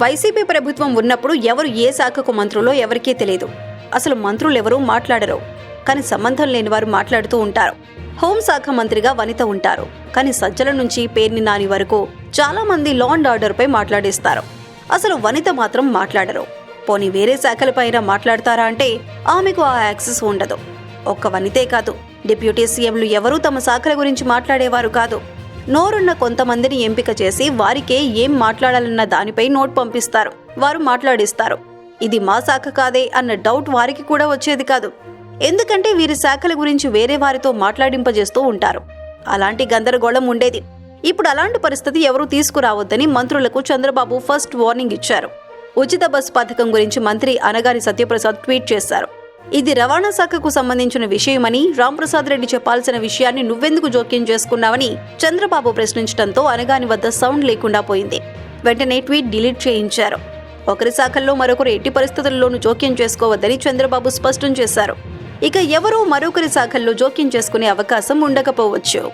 YCP ప్రభుత్వం ఉన్నప్పుడు ఎవరు ఏ శాఖకు మంత్రులో ఎవరికీ తెలియదు. అసలు మంత్రులు ఎవరూ మాట్లాడరు. కానీ సంబంధం లేని వారు మాట్లాడుతూ ఉంటారు. హోంశాఖ మంత్రిగా వనిత ఉంటారు. కానీ సజ్జల నుంచి పేర్ని నాని వరకు చాలా మంది లా అండ్ ఆర్డర్పై మాట్లాడేస్తారు. అసలు వనిత మాత్రం మాట్లాడరు. పోనీ వేరే శాఖలపైన మాట్లాడతారా అంటే ఆమెకు ఆ యాక్సెస్ ఉండదు. ఒక్క వనితే కాదు. డిప్యూటీ సీఎంలు ఎవరూ తమ శాఖల గురించి మాట్లాడేవారు కాదు. నోరున్న కొంతమందిని ఎంపిక చేసి వారికే ఏం మాట్లాడాలన్న దానిపై నోట్ పంపిస్తారు. వారు మాట్లాడిస్తారు. ఇది మా శాఖ కాదే అన్న డౌట్ వారికి కూడా వచ్చేది కాదు. ఎందుకంటే వీరి శాఖల గురించి వేరే వారితో మాట్లాడింపజేస్తూ ఉంటారు. అలాంటి గందరగోళం ఉండేది. ఇప్పుడు అలాంటి పరిస్థితి ఎవరూ తీసుకురావద్దని మంత్రులకు చంద్రబాబు ఫస్ట్ వార్నింగ్ ఇచ్చారు. ఉచిత బస్ పథకం గురించి మంత్రి అనగారి సత్యప్రసాద్ ట్వీట్ చేశారు. ఇది రవాణా శాఖకు సంబంధించిన విషయమని రాంప్రసాద్ రెడ్డి చెప్పాల్సిన విషయాన్ని నువ్వెందుకు జోక్యం చేసుకున్నావని చంద్రబాబు ప్రశ్నించడంతో అనగాని వద్ద సౌండ్ లేకుండా పోయింది. వెంటనే ట్వీట్ డిలీట్ చేయించారు. ఒకరి శాఖల్లో మరొకరు ఎట్టి పరిస్థితుల్లోనూ జోక్యం చేసుకోవద్దని చంద్రబాబు స్పష్టం చేశారు. ఇక ఎవరూ మరొకరి శాఖల్లో జోక్యం చేసుకునే అవకాశం ఉండకపోవచ్చు.